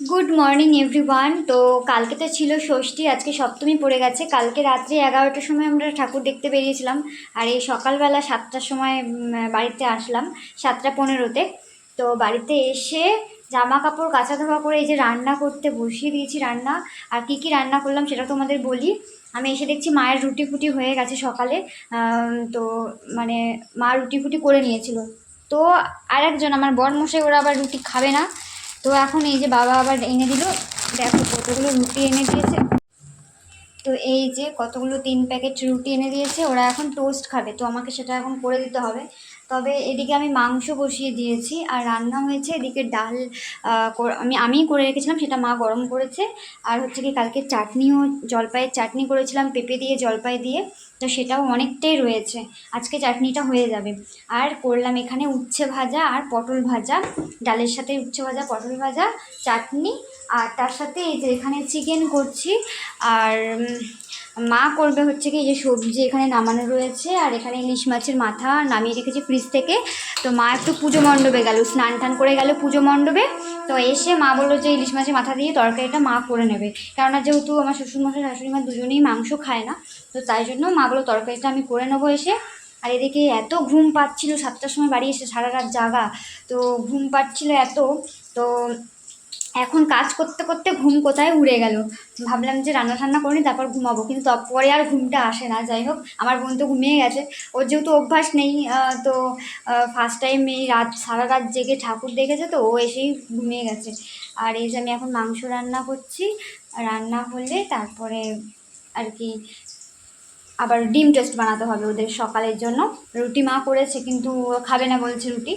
Good morning everyone তো কালকে তো ছিল ষষ্ঠী, আজকে সপ্তমী পড়ে গেছে। কালকে রাত্রি এগারোটার সময় আমরা ঠাকুর দেখতে বেরিয়েছিলাম আর এই সকালবেলা সাতটার সময় বাড়িতে আসলাম, সাতটা পনেরোতে। তো বাড়িতে এসে জামা কাপড় কাচা ধোয়া করে এই যে রান্না করতে বসিয়ে দিয়েছি রান্না। আর কি কি রান্না করলাম সেটা তোমাদের বলি। আমি এসে দেখছি মায়ের রুটি ফুটি হয়ে গেছে সকালে। তো মানে মা রুটি ফুটি করে নিয়েছিল। তো আর একজন আমার বর মশাই ওরা আবার রুটি খাবে না। তো এখন এই যে বাবা আবার এনে দিল, দেখো কতগুলো রুটি এনে দিয়েছে। তো এই যে কতগুলো তিন প্যাকেট রুটি এনে দিয়েছে, ওরা এখন টোস্ট খাবে, তো আমাকে সেটা এখন করে দিতে হবে। তবে এদিকে আমি মাংস বসিয়ে দিয়েছি আর রান্না হয়েছে এদিকে ডাল আমি আমিই করে রেখেছিলাম, সেটা মা গরম করেছে। আর হচ্ছে কি কালকে চাটনিও, জলপাইয়ের চাটনি করেছিলাম, পেঁপে দিয়ে, জলপাই দিয়ে। তো সেটাও অনেকটাই রয়েছে। আজকে চাটনিটা হয়ে যাবে। আর করলাম এখানে উচ্ছে ভাজা আর পটল ভাজা। ডালের সাথে উচ্ছে ভাজা, পটল ভাজা, চাটনি। আর তার সাথে এই যে এখানে চিকেন করছি। আর মা করবে হচ্ছে কি যে সবজি এখানে নামানো রয়েছে, আর এখানে ইলিশ মাছের মাথা নামিয়ে রেখেছি ফ্রিজ থেকে। তো মা একটু পুজো মণ্ডপে গেল, স্নান টান করে গেল পুজো মণ্ডপে। তো এসে মা বলল যে ইলিশ মাছের মাথা দিয়ে তরকারিটা মা করে নেবে। কেননা যেহেতু আমার শ্বশুরমশাই, শাশুড়ি মা দুজনেই মাংস খায় না, তো তাই জন্য মা বলল তরকারিটা আমি করে নেব এসে। আর এদিকে এত ঘুম পাচ্ছিল, সাতটার সময় বাড়ি এসে সারা রাত জাগা, তো ঘুম পাচ্ছিল এত। তো এখন কাজ করতে করতে ঘুম কোথায় উড়ে গেল। ভাবলাম যে রান্না ঠান্না করিনি তারপর ঘুমাবো। কিন্তু তারপরে আর ঘুমটা আসে না। যাই হোক, আমার বোন তো ঘুমিয়ে গেছে। ওর যেহেতু অভ্যাস নেই তো ফার্স্ট টাইম এই রাত, সারা রাত জেগে ঠাকুর দেখেছে তো, ও এসেই ঘুমিয়ে গেছে। আর এই যে আমি এখন মাংস রান্না করছি। রান্না হলে তারপরে আর কি আবার ডিম টেস্ট বানাতে হবে ওদের সকালের জন্য। রুটি মা করেছে, কিন্তু খাবে না বলছে রুটি।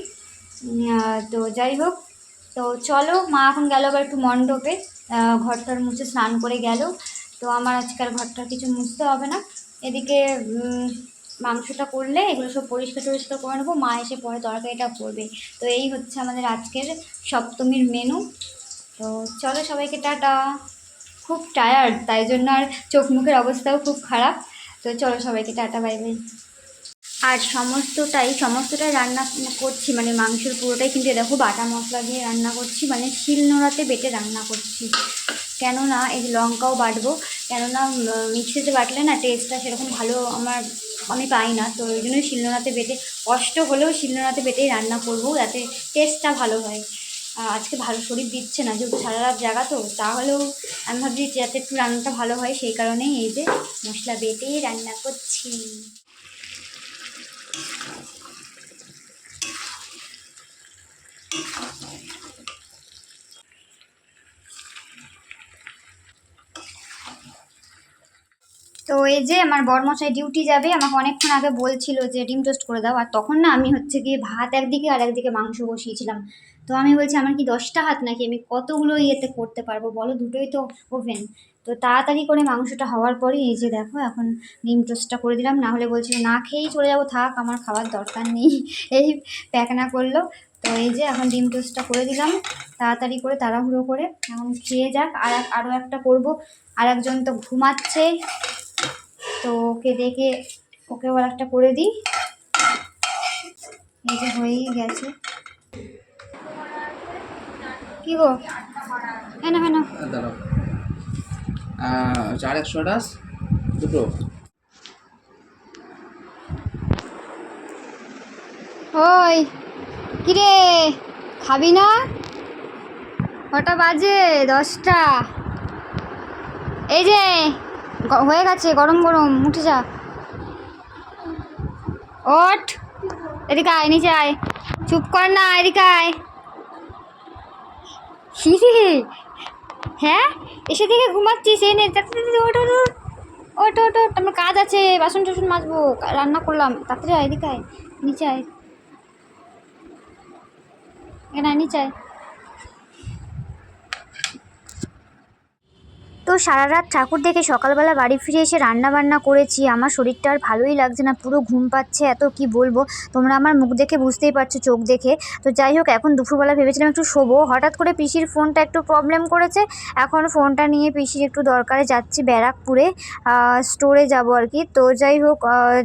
তো যাই হোক তো চলো, মা এখন গেল আবার একটু মণ্ডপে। ঘরটার মুছে স্নান করে গেল। তো আমার আজকাল ঘরটার কিছু মুছতে হবে না। এদিকে মাংসটা করলে এগুলো সব পরিষ্কার টরিষ্কার করে নেব। মা এসে পরে তরকারিটা করবে। তো এই হচ্ছে আমাদের আজকের সপ্তমীর মেনু তো চলো সবাইকে টাটা। খুব টায়ার্ড তাই জন্য আর চোখ মুখের অবস্থাও খুব খারাপ। তো চলো সবাইকে টাটা বাই বাই আর সমস্তটাই সমস্তটাই রান্না করছি মানে মাংসের পুরোটাই কিন্তু দেখো বাটা মশলা দিয়ে রান্না করছি মানে শিলনোড়াতে বেটে রান্না করছি। কেননা এই লঙ্কাও বাটবো, কেননা মিক্সিতে বাটলে না টেস্টটা সেরকম ভালো আমার, আমি পাই না। তো ওই জন্যই শিলনোড়াতে বেটে, কষ্ট হলেও শিলনোড়াতে বেটেই রান্না করব, যাতে টেস্টটা ভালো হয়। আজকে ভালো শরীর দিচ্ছে না, যেহেতু সারা রাত জাগা তো, তাহলেও আমি ভাবছি যাতে একটু রান্নাটা ভালো হয়, সেই কারণেই এই যে মশলা বেটেই রান্না করছি। এই যে আমার বরমশাই ডিউটি যাবে, আমাকে অনেকক্ষণ আগে বলছিল যে, ডিম টোস্ট করে দাও। আর তখন না আমি হচ্ছে গিয়ে ভাত একদিকে আর একদিকে মাংস বসিয়েছিলাম। তো আমি বলছি, আমার কি দশটা হাত নাকি? আমি কতগুলো ইয়েতে করতে পারব? বলো, দুটোই তো ওভেন তো তাড়াতাড়ি করে মাংসটা হওয়ার পরে এই যে দেখো, এখন ডিম টোস্টটা করে দিলাম। না হলে বলছিল, না খেয়েই চলে যাব, থাক, আমার খাবার দরকার নেই। এই প্যাকনা করল। তো এই যে এখন ডিম টোস্টটা করে দিলাম। তাড়াতাড়ি করে, তাড়াহুড়ো করে, এখন খেয়ে যাক। আর আরও একটা করব। আর একজন তো ঘুমাচ্ছে। তো ওকে দেখে ওকে আর একটা করে দিই। এই যে হয়েই গেছে। কি গো? হ্যাঁ না হ্যাঁ না চার একশো আঠাশ দুটো। ওই কিরে খাবি না? কটা বাজে? দশটা। এই যে হয়ে গেছে, গরম গরম, উঠে যা। ওঠ। এদিকে আয়, নিচে আয়। চুপ কর না, এদিকে আয়। হ্যাঁ? এসে থেকে ঘুমাচ্ছিস? এই নে, তাড়াতাড়ি ওঠ ওঠ আমার কাজ আছে, বাসন টাসন মাজবো রান্না করলাম। তাড়াতাড়ি আয়, এদিকে আয়। নিচে আয়। এখানে নিচে আয়। তো সারা রাত ঠাকুর দেখে সকালবেলা বাড়ি ফিরে এসে রান্না বান্না করেছি। আমার শরীরটা আর ভালোই লাগছে না, পুরো ঘুম পাচ্ছে, এত কি বলব? তোমরা আমার মুখ দেখে বুঝতেই পারছ, চোখ দেখে। তো যাই হোক, এখন দুপুরবেলা ভেবেছিলাম একটু শোবো। হঠাৎ করে পিসির ফোনটা একটু প্রবলেম করেছে। এখন ফোনটা নিয়ে পিসির একটু দরকারে যাচ্ছি ব্যারাকপুরে স্টোরে যাব আর কি। তো যাই হোক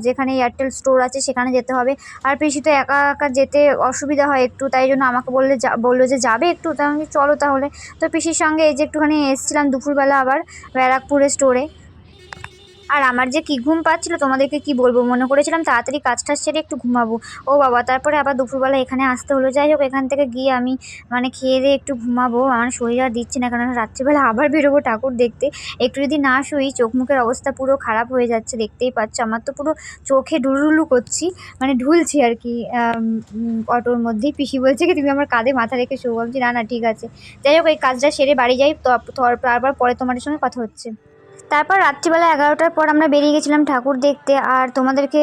যেখানে এয়ারটেল স্টোর আছে সেখানে যেতে হবে। আর পিসি তো একা একা যেতে অসুবিধা হয় একটু, তাই জন্য আমাকে বললে বলল যে যাবে একটু, তা আমি চলো তাহলে। তো পিসির সঙ্গে এই যে একটুখানি এসেছিলাম দুপুরবেলা আবার। ব্যারাকপুরে স্টোরে আর আমার যে কি ঘুম পাচ্ছিল তোমাদেরকে কি বলব? মনে করেছিলাম তাড়াতাড়ি কাজ টাজ সেরে একটু ঘুমাবো। ও বাবা, তারপরে আবার দুপুরবেলা এখানে আসতে হলো। যাই হোক, এখান থেকে গিয়ে আমি মানে খেয়ে দিয়ে একটু ঘুমাবো। আমার শরীর আর দিচ্ছে না কারণ রাত্রিবেলা আবার বেরোবো ঠাকুর দেখতে। একটু যদি না শুই, চোখ মুখের অবস্থা পুরো খারাপ হয়ে যাচ্ছে, দেখতেই পাচ্ছ। আমার তো পুরো চোখে ডুলুলু করছি মানে ঢুলছি আর কি অটোর মধ্যেই। পিসি বলছে কি, তুমি আমার কাঁধে মাথা রেখে শো। বলছি, না না, ঠিক আছে। যাই হোক, এই কাজটা সেরে বাড়ি যাই তারপর পরে তোমাদের সঙ্গে কথা হচ্ছে। তারপর রাত্রিবেলা এগারোটার পর আমরা বেরিয়ে গেছিলাম ঠাকুর দেখতে। আর তোমাদেরকে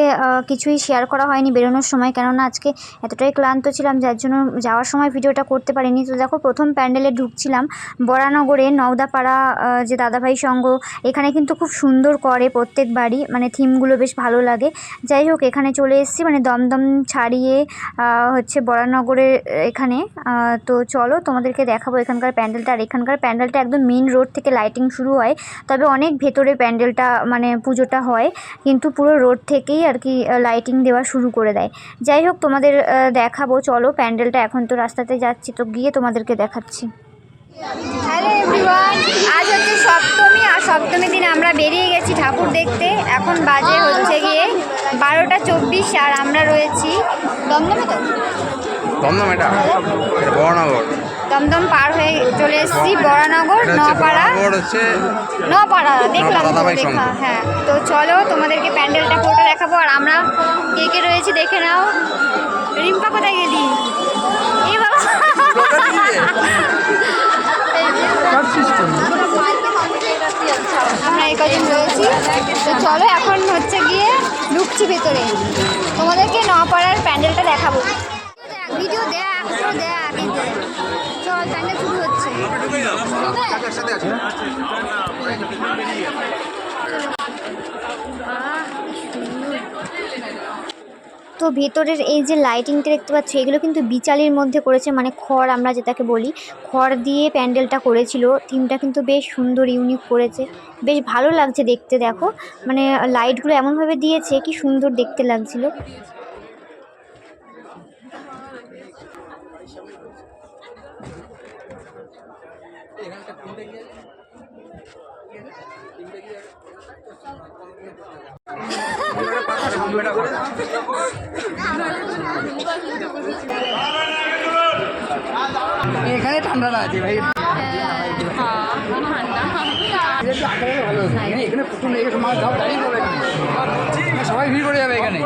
কিছুই শেয়ার করা হয়নি বেরোনোর সময়। কেননা আজকে এতটাই ক্লান্ত ছিলাম, যার জন্য যাওয়ার সময় ভিডিওটা করতে পারিনি। তো দেখো, প্রথম প্যান্ডেলে ঢুকছিলাম বরানগরে, নওদাপাড়া যে দাদাভাই সঙ্গ এখানে কিন্তু খুব সুন্দর করে প্রত্যেক বাড়ি মানে থিমগুলো বেশ ভালো লাগে। যাই হোক, এখানে চলে এসেছি মানে দমদম ছাড়িয়ে হচ্ছে বরানগরের এখানে। তো চলো তোমাদেরকে দেখাবো এখানকার প্যান্ডেলটা। আর এখানকার প্যান্ডেলটা একদম মেন রোড থেকে লাইটিং শুরু হয়। তবে অনেক ভেতরে প্যান্ডেলটা মানে পুজোটা হয় কিন্তু পুরো রোড থেকেই আর কি লাইটিং দেওয়া শুরু করে দেয়। যাই হোক তোমাদের দেখাবো চলো প্যান্ডেলটা এখন তো রাস্তাতে যাচ্ছি তো গিয়ে তোমাদেরকে দেখাচ্ছি। হ্যালো এভরিওয়ান আজ হচ্ছে সপ্তমী আর সপ্তমীর দিন আমরা বেরিয়ে গেছি ঠাকুর দেখতে। এখন বাজে হচ্ছে গিয়ে বারোটা চব্বিশ আর আমরা রয়েছি দমদমে তো? দমদম এটা? দমদম পার হয়ে চলে এসেছি বরানগর নপাড়া নপাড়া দেখলাম দেখা হ্যাঁ। তো চলো তোমাদেরকে প্যান্ডেলটা পুরোটা দেখাবো আর আমরা কে কে রয়েছি দেখে নাও। রিম্পা কোথায় গেলি? এই বাবা। আমরা এই কদিন রয়েছি। তো চলো এখন হচ্ছে গিয়ে ঢুকছি ভেতরে। তোমাদেরকে নপাড়ার প্যান্ডেলটা দেখাবো। ভিডিও দেখ দেখ শুরু হচ্ছে। তো ভেতরের এই যে লাইটিংটা দেখতে পাচ্ছ, এগুলো কিন্তু বিচালির মধ্যে করেছে মানে খড় আমরা যেটাকে বলি। খড় দিয়ে প্যান্ডেলটা করেছিল থিমটা কিন্তু বেশ সুন্দর ইউনিক করেছে। বেশ ভালো লাগছে দেখতে, দেখো। মানে লাইটগুলো এমনভাবে দিয়েছে, কি সুন্দর দেখতে লাগছিল। এখানে ঠান্ডাটা আছে ভাই। এখানে লেগে মাছ ধাপ দাঁড়িয়ে পড়বে সবাই ভিড় করে যাবে এখানে।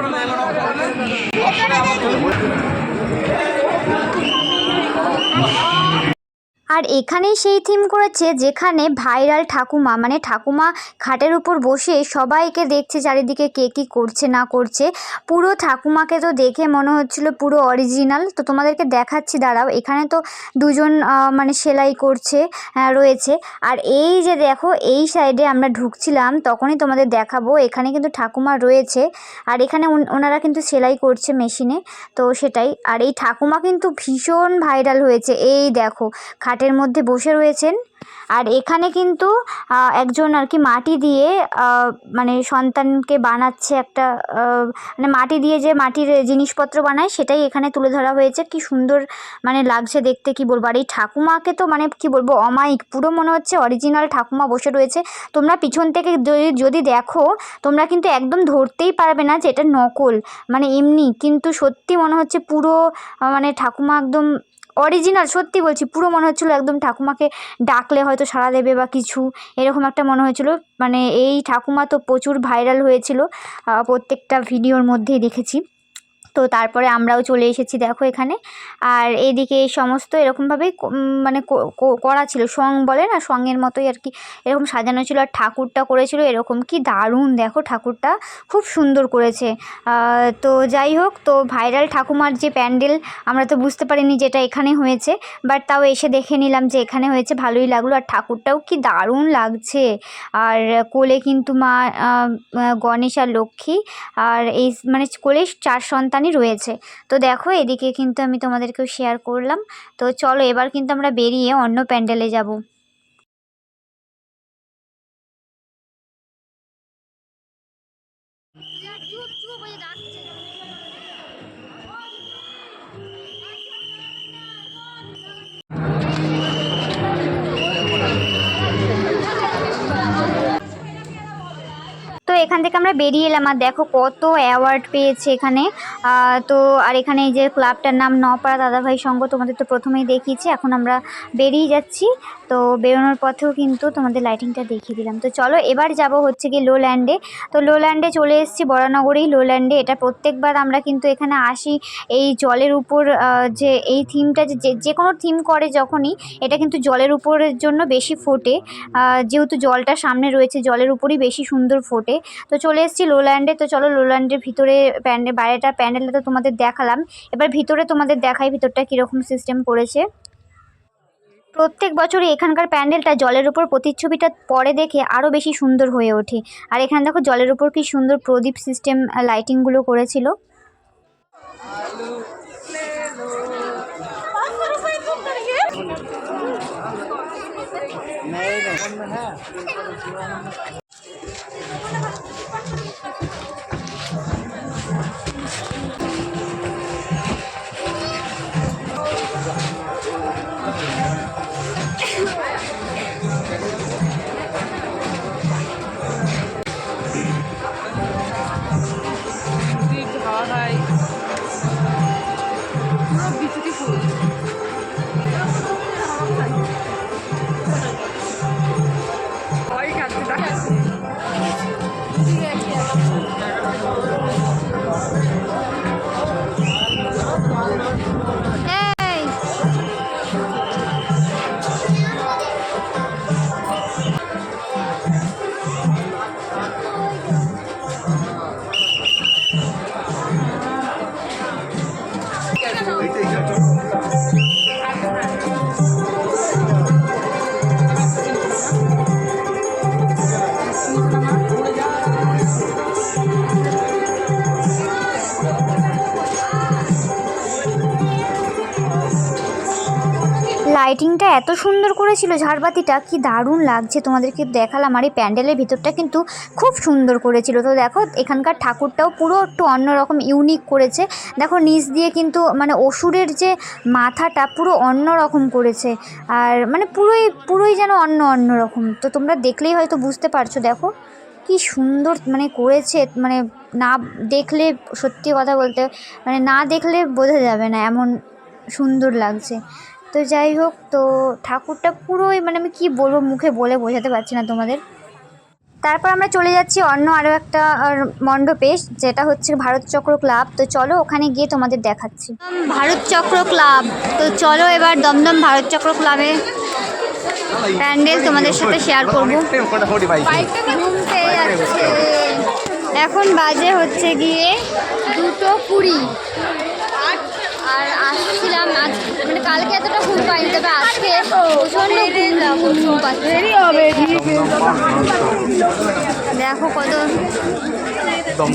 আর এখানেই সেই থিম করেছে যেখানে ভাইরাল ঠাকুমা মানে ঠাকুমা খাটের উপর বসে সবাইকে দেখছে চারিদিকে কে কী করছে, না করছে। পুরো ঠাকুমাকে তো দেখে মনে হচ্ছিল পুরো অরিজিনাল তো তোমাদেরকে দেখাচ্ছি, দাঁড়াও, এখানে তো দুজন মানে সেলাই করছে রয়েছে। আর এই যে দেখো, এই সাইডে আমরা ঢুকছিলাম, তখনই তোমাদের দেখাবো, এখানে কিন্তু ঠাকুমা রয়েছে। আর এখানে ওনারা কিন্তু সেলাই করছে মেশিনে, তো সেটাই। আর এই ঠাকুমা কিন্তু ভীষণ ভাইরাল হয়েছে। এই দেখো খাটের মধ্যে বসে রয়েছেন। আর এখানে কিন্তু একজন আর কি মাটি দিয়ে মানে সন্তানকে বানাচ্ছে একটা মানে মাটি দিয়ে যে মাটির জিনিসপত্র বানায়, সেটাই এখানে তুলে ধরা হয়েছে। কি সুন্দর মানে লাগছে দেখতে, কি বলব? আর এই ঠাকুমাকে তো মানে কি বলব, অমায়িক, পুরো মনে হচ্ছে অরিজিনাল ঠাকুমা বসে রয়েছে। তোমরা পিছন থেকে যদি দেখো, তোমরা কিন্তু একদম ধরতেই পারবে না যে এটা নকল। মানে এমনি, কিন্তু সত্যি মনে হচ্ছে পুরো মানে ঠাকুমা একদম অরিজিনাল সত্যি বলছি, পুরো মনে হচ্ছিল একদম ঠাকুমাকে ডাকলে হয়তো সাড়া দেবে বা কিছু, এরকম একটা মনে হয়েছিল। মানে এই ঠাকুমা তো প্রচুর ভাইরাল হয়েছিল প্রত্যেকটা ভিডিওর মধ্যেই দেখেছি। তো তারপরে আমরাও চলে এসেছি দেখো এখানে। আর এদিকে এই সমস্ত এরকমভাবেই মানে করা ছিল। সং বলে না, সঙ্গের মতোই আর কি এরকম সাজানো ছিল। আর ঠাকুরটা করেছিল এরকম কি দারুণ, দেখো ঠাকুরটা খুব সুন্দর করেছে। তো যাই হোক, তো ভাইরাল ঠাকুমার যে প্যান্ডেল, আমরা তো বুঝতে পারিনি যেটা এখানে হয়েছে, বাট তাও এসে দেখে নিলাম যে এখানে হয়েছে, ভালোই লাগল। আর ঠাকুরটাও কি দারুণ লাগছে। আর কোলে কিন্তু মা গণেশ আর লক্ষ্মী। আর এই মানে কোলে চার সন্তানই রয়েছে। তো দেখো, এদিকে কিন্তু আমি তোমাদেরকেও শেয়ার করলাম। তো চলো, এবার কিন্তু আমরা বেরিয়ে অন্য প্যান্ডেলে যাব। এখান থেকে আমরা বেরিয়ে এলাম। আর দেখো কত অ্যাওয়ার্ড পেয়েছে এখানে। তো আর এখানে এই যে ক্লাবটার নাম নপাড়া দাদাভাই সঙ্গ তোমাদের তো প্রথমেই দেখিয়েছি। এখন আমরা বেরিয়ে যাচ্ছি। তো বেরোনোর পথেও কিন্তু তোমাদের লাইটিংটা দেখিয়ে দিলাম। তো চলো এবার যাব হচ্ছে কি লো ল্যান্ডে তো লো ল্যান্ডে চলে এসেছি বরানগরেই লো ল্যান্ডে এটা প্রত্যেকবার আমরা কিন্তু এখানে আসি। এই জলের উপর যে এই থিমটা যে যে কোনো থিম করে যখনই, এটা কিন্তু জলের উপরের জন্য বেশি ফোটে। যেহেতু জলটা সামনে রয়েছে, জলের উপরই বেশি সুন্দর ফোটে। তো চলে এসেছি লোল্যান্ডে তো চলো লোল্যান্ডের ভিতরে প্যান্ডেল বাইরেটা প্যান্ডেলটা তো তোমাদের দেখালাম। এবার ভিতরে তোমাদের দেখাই ভিতরটা কীরকম সিস্টেম করেছে প্রত্যেক বছরই এখানকার প্যান্ডেলটা জলের উপর প্রতিচ্ছবিটা পরে দেখে আরও বেশি সুন্দর হয়ে ওঠে। আর এখানে দেখো জলের উপর কি সুন্দর প্রদীপ সিস্টেম লাইটিংগুলো করেছিল। লাইটিংটা এত সুন্দর করেছিল, ঝাড়বাতিটা, কি দারুণ লাগছে। তোমাদেরকে দেখালাম, আর এই প্যান্ডেলের ভিতরটা কিন্তু খুব সুন্দর করেছিল। তো দেখো, এখানকার ঠাকুরটাও পুরো একটু অন্যরকম ইউনিক করেছে। দেখো, নিচ দিয়ে কিন্তু মানে অসুরের যে মাথাটা, পুরো অন্য রকম করেছে। আর মানে পুরোই পুরোই যেন অন্য অন্য রকম তো তোমরা দেখলেই হয়তো বুঝতে পারছ, দেখো, কি সুন্দর মানে করেছে। মানে না দেখলে, সত্যি কথা বলতে মানে না দেখলে বোঝা যাবে না, এমন সুন্দর লাগছে। তো যাই হোক তো ঠাকুরটা পুরোই মানে আমি কি বলব মুখে বলে বোঝাতে পারছি না তোমাদের। তারপর আমরা চলে যাচ্ছি অন্য আরও একটা মণ্ডপে যেটা হচ্ছে ভারত চক্র ক্লাব। তো চলো ওখানে গিয়ে তোমাদের দেখাচ্ছি। ভারত চক্র ক্লাব। তো চলো এবার দমদম ভারত চক্র ক্লাবে। প্যান্ডেল তোমাদের সাথে শেয়ার করব। এখন বাজে হচ্ছে গিয়ে দুটো কুড়ি। আর আসছিলাম আজ মানে কালকে এতটা ঘুম পাইনি তবে আজকে প্রচণ্ড ঘুম ঘুম পাচ্ছে। দেখো কত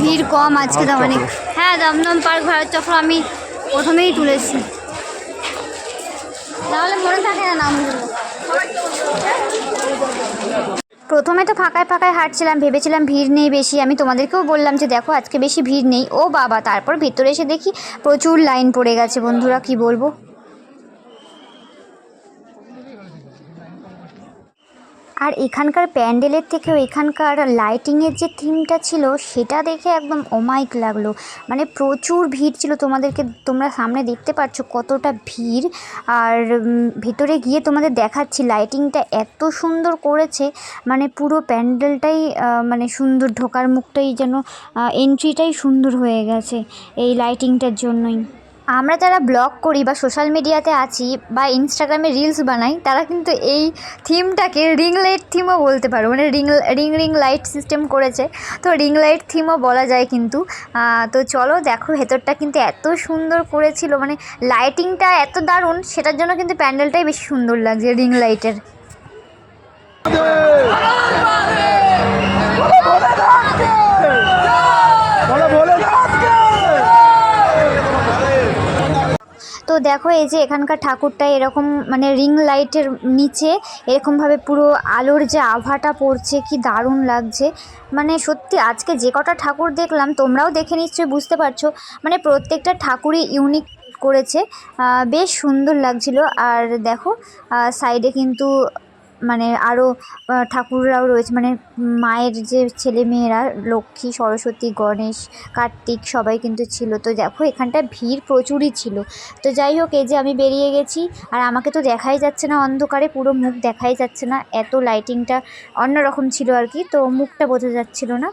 ভিড় কম আজকে তো অনেক হ্যাঁ দমদম পার্ক ভারত চক্র আমি প্রথমেই তুলেছি। তাহলে মনে থাকে না নামগুলো। প্রথমে তো ফাঁকায় ফাঁকায় হাঁটছিলাম, ভেবেছিলাম ভিড় নেই বেশি। আমি তোমাদেরকেও বললাম যে, দেখো, আজকে বেশি ভিড় নেই। ও বাবা, তারপর ভিতরে এসে দেখি প্রচুর লাইন পড়ে গেছে। বন্ধুরা, কি বলব? আর এখানকার প্যান্ডেলের থেকেও এখানকার লাইটিংয়ের যে থিমটা ছিল, সেটা দেখে একদম অমাইক লাগল। মানে প্রচুর ভিড় ছিল তোমাদেরকে, তোমরা সামনে দেখতে পাচ্ছ কতটা ভিড়। আর ভেতরে গিয়ে তোমাদের দেখাচ্ছি লাইটিংটা এত সুন্দর করেছে। মানে পুরো প্যান্ডেলটাই মানে সুন্দর, ঢোকার মুখটাই যেন এন্ট্রিটাই সুন্দর হয়ে গেছে এই লাইটিংটার জন্যই। আমরা যারা ব্লগ করি বা সোশ্যাল মিডিয়াতে আছি বা ইনস্টাগ্রামে রিলস বানাই, তারা কিন্তু এই থিমটাকে রিং লাইট থিমও বলতে পারো। মানে ring ring ring light system করেছে। তো রিং লাইট থিমও বলা যায় কিন্তু। তো চলো দেখো, ভেতরটা কিন্তু এত সুন্দর করেছিল। মানে লাইটিংটা এত দারুণ, সেটার জন্য কিন্তু প্যান্ডেলটাই বেশি সুন্দর লাগছে রিং লাইটের তো দেখো, এই যে এখানকার ঠাকুরটা এরকম মানে রিং লাইটের নিচে এরকমভাবে পুরো আলোর যে আভাটা পড়ছে, কি দারুণ লাগছে। মানে সত্যি আজকে যে কটা ঠাকুর দেখলাম, তোমরাও দেখে নিশ্চয়ই বুঝতে পারছ। মানে প্রত্যেকটা ঠাকুরই ইউনিক করেছে। বেশ সুন্দর লাগছিল। আর দেখো সাইডে কিন্তু মানে আরও ঠাকুররাও রয়েছে। মানে মায়ের যে ছেলে মেয়েরা, লক্ষ্মী, সরস্বতী, গণেশ, কার্তিক সবাই কিন্তু ছিল। তো দেখো এখানটা ভিড় প্রচুরই ছিল। তো যাই হোক, এই যে আমি বেরিয়ে গেছি, আর আমাকে তো দেখাই যাচ্ছে না অন্ধকারে, পুরো মুখ দেখাই যাচ্ছে না। এত লাইটিংটা অন্যরকম ছিল আর কি, তো মুখটা বোঝা যাচ্ছিল না।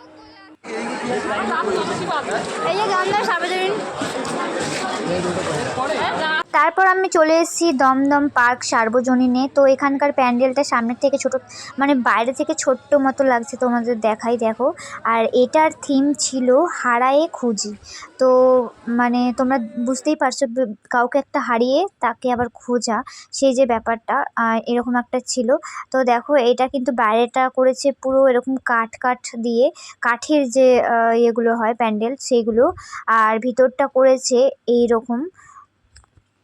এই যে সার্বজনীন। তারপর আমি চলে এসেছি দমদম পার্ক সার্বজনীনে। তো এখানকার প্যান্ডেলটা সামনের থেকে ছোট মানে বাইরে থেকে ছোট্ট মতো লাগছে তোমাদের দেখাই, দেখো। আর এটার থিম ছিল হারায়ে খুঁজি। তো মানে তোমরা বুঝতেই পারছ কাউকে একটা হারিয়ে তাকে আবার খোঁজা, সেই যে ব্যাপারটা এরকম একটা ছিল। তো দেখো, এটা কিন্তু বাইরেটা করেছে পুরো এরকম কাঠ কাঠ দিয়ে, কাঠের যে ইয়েগুলো হয় প্যান্ডেল, সেইগুলো। আর ভিতরটা করেছে এই রকম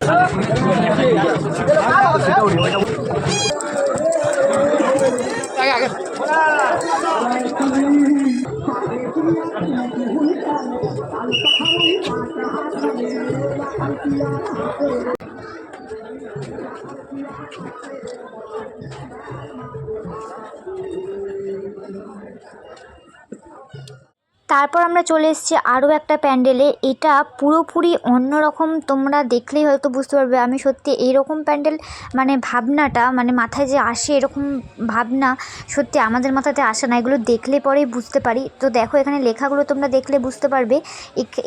嗯好的好的好的好的好的好的好 তারপর আমরা চলে এসেছি আরও একটা প্যান্ডেলে এটা পুরোপুরি অন্যরকম তোমরা দেখলেই হয়তো বুঝতে পারবে। আমি সত্যি এইরকম প্যান্ডেল মানে ভাবনাটা মানে মাথায় যে আসে এরকম ভাবনা, সত্যি আমাদের মাথাতে আসে না। এগুলো দেখলে পরেই বুঝতে পারি। তো দেখো, এখানে লেখাগুলো তোমরা দেখলে বুঝতে পারবে।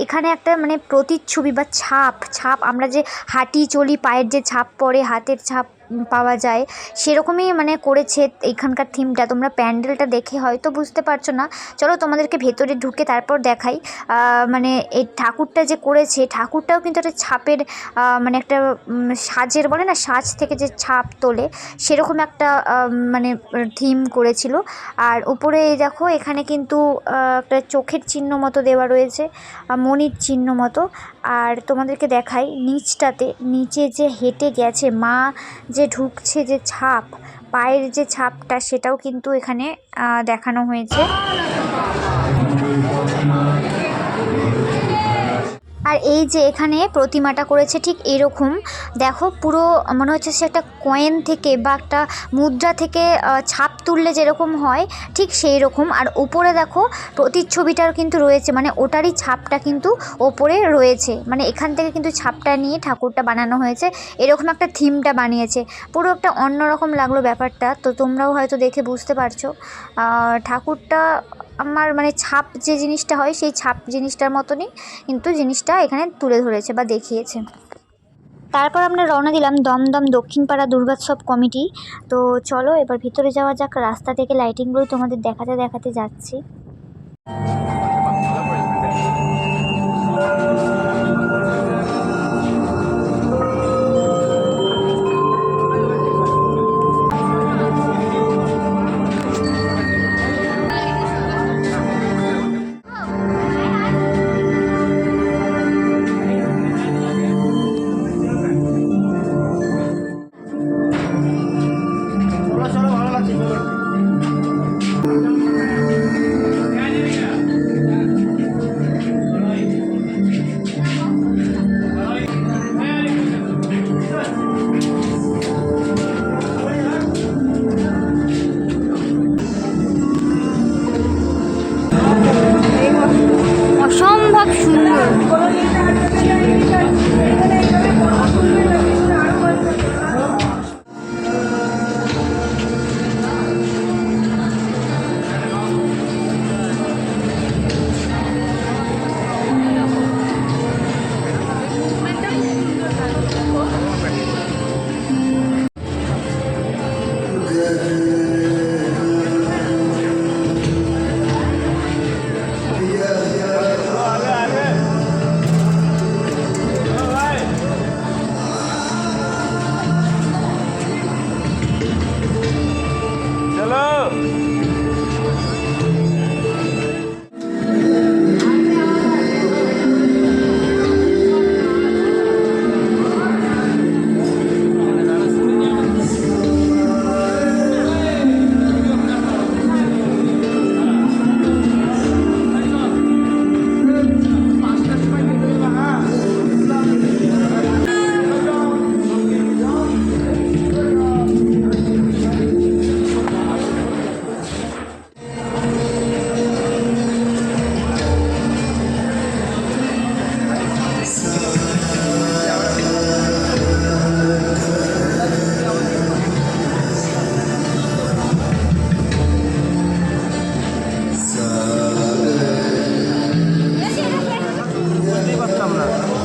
এখানে একটা মানে প্রতিচ্ছবি বা ছাপ ছাপ, আমরা যে হাঁটি চলি, পায়ের যে ছাপ পড়ে, হাতের ছাপ পাওয়া যায়। সেরকমই মানে করেছে এখানকার থিমটা তোমরা প্যান্ডেলটা দেখে হয়তো বুঝতে পারছ না। চলো তোমাদেরকে ভেতরে ঢুকে তারপর দেখাই। মানে এই ঠাকুরটা যে করেছে, ঠাকুরটাও কিন্তু একটা ছাপের মানে একটা সাজের বলে না, সাজ থেকে যে ছাপ তোলে, সেরকম একটা মানে থিম করেছিল। আর উপরে দেখো, এখানে কিন্তু একটা চোখের চিহ্ন মতো দেওয়া রয়েছে মনির চিহ্ন মতো। আর তোমাদেরকে দেখাই, নিচটাতে, নিচে যে হেঁটে গেছে, মা যে ঢুকছে যে ছাপ, পায়ের যে ছাপটা, সেটাও কিন্তু এখানে দেখানো হয়েছে। আর এই যে এখানে প্রতিমাটা করেছে ঠিক এরকম, দেখো পুরো মনে হচ্ছে সে একটা কয়েন থেকে বা একটা মুদ্রা থেকে ছাপ তুললে যেরকম হয় ঠিক সেই রকম আর উপরে দেখো প্রতিচ্ছবিটার কিন্তু রয়েছে মানে ওটারই ছাপটা কিন্তু ওপরে রয়েছে। মানে এখান থেকে কিন্তু ছাপটা নিয়ে ঠাকুরটা বানানো হয়েছে, এরকম একটা থিমটা বানিয়েছে। পুরো একটা অন্যরকম লাগল ব্যাপারটা, তো তোমরাও হয়তো দেখে বুঝতে পারছ। ঠাকুরটা আমার মানে ছাপ যে জিনিসটা হয়, সেই ছাপ জিনিসটার মতনই কিন্তু জিনিসটা এখানে তুলে ধরেছে বা দেখিয়েছে। তারপর আমরা রওনা দিলাম দমদম দক্ষিণপাড়া দুর্গোৎসব কমিটি। তো চলো এবার ভিতরে যাওয়া যাক, রাস্তা থেকে লাইটিংগুলো তোমাদের দেখাতে দেখাতে যাচ্ছি। 上不了。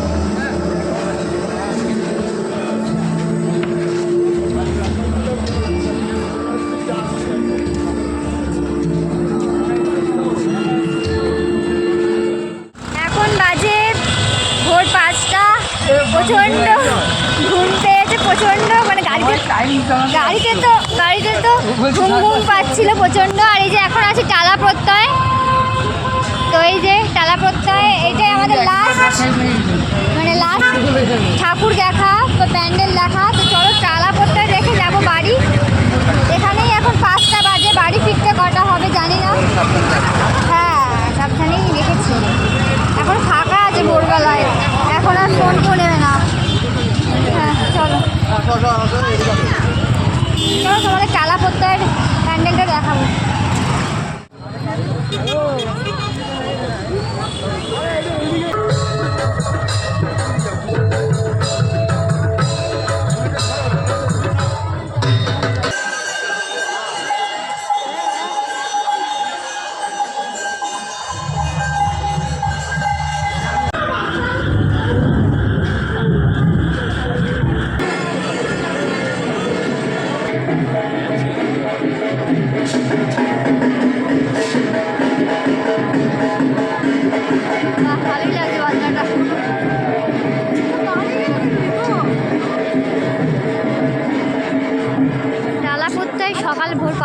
চলো তোমাদের টালা পত্তার প্যান্ডেলটা দেখাবো।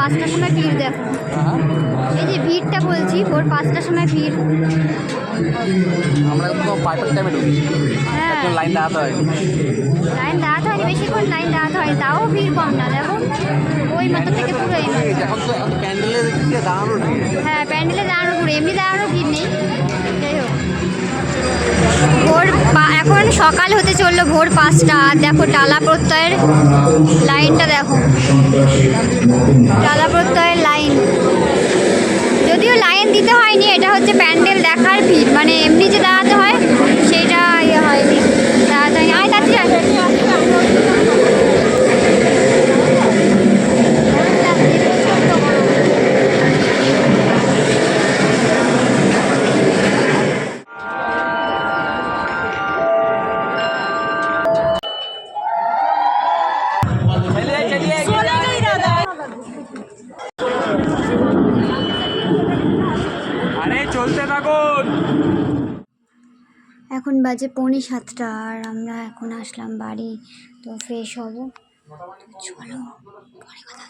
পাঁচটার সময় ভিড় দেখো। এই যে ভিড়টা বলছি ভোর পাঁচটার সময় ভিড়। আমরা পাইপের টাইমে হ্যাঁ। লাইন দাঁড়াতে হয়। লাইন দাঁড়াতে বেশিক্ষণ লাইন দাঁড়াতে হয় তাও ভিড় কম না। দেখো ওই মাথা থেকে পুরো এই হ্যাঁ প্যান্ডেলে দাঁড়ানো পুরো এমনি দাঁড়ানো ভিড় নেই। যাই হোক। ভোর এখন সকাল হতে চলল ভোর পাঁচটা। আর দেখো টালা প্রত্যয়ের লাইনটা দেখো। টালা প্রত্যয়ের লাইন। যদিও লাইন দিতে হয়নি এটা হচ্ছে প্যান্ডেল দেখার ভিড়। মানে এমনি যে দাঁড়াতে বাজে পৌনে সাতটা আর আমরা এখন আসলাম বাড়ি তো ফ্রেশ হব চলো পরে কথা।